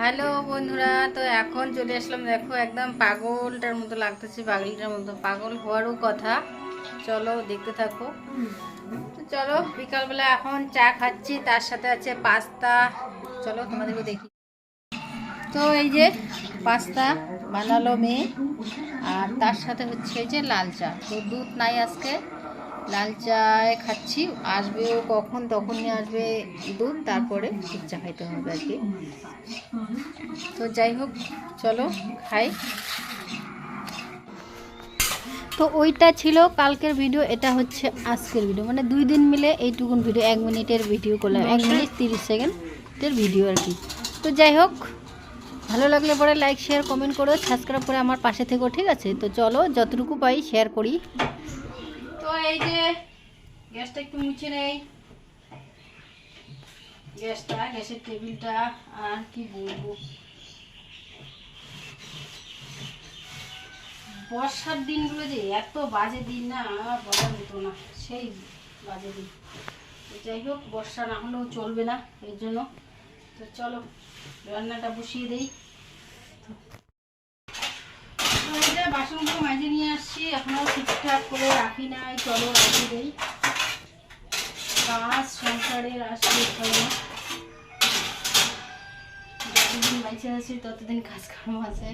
Hello বন্ধুরা, তো এখন চলে আসলাম, দেখো একদম পাগলটার মতো লাগতেছে, পাগলটার মতো। পাগল হওয়ারও কথা। চলো দেখতে থাকো। চলো, বিকালবেলা এখন চা খাচ্ছি, তার সাথে আছে পাস্তা। চলো তোমাদেরকে দেখি। তো এই যে পাস্তা বানালো মেয়ে, আর তার সাথে হচ্ছে এই যে লাল চা। তো দুধ নাই আজকে। লাল চায় খাচ্ছি। আসবেও কখন তখনই আসবে দুধ তারপরে দুধ চা খাইতে হবে আর কি। তো যাই হোক চলো খাই। তো ওইটা ছিল কালকের ভিডিও এটা হচ্ছে আজকের ভিডিও মানে দুই দিন মিলে এইটুকুন ভিডিও এক মিনিটের ভিডিও করলাম এক মিনিট তিরিশ সেকেন্ডের ভিডিও আর কি। তো যাই হোক ভালো লাগলে পরে লাইক শেয়ার কমেন্ট করো সাবস্ক্রাইব করে আমার পাশে থেকো ঠিক আছে? তো চলো যতটুকু পাই শেয়ার করি। তো এই যে গ্যাসটা একটু মুছে নেই। গ্যাসটা, গ্যাসের টেবিলটা, আর কি বলব? বর্ষার দিনগুলো যে এত বাজে দিন না বলার মতো না, সেই বাজে দিন। যাই হোক, বর্ষা না হলেও চলবে না, এর জন্য। তো চলো, রান্নাটা বসিয়ে দেই। বাসনগুলো মাঝে নিয়ে আসছি। এখনও ঠিকঠাক করে রাখি নাই, চলো রাখি দেই। কাজ সংসারের হয় যতদিন বাইচে আছি, ততদিন কাজ কর্ম আছে।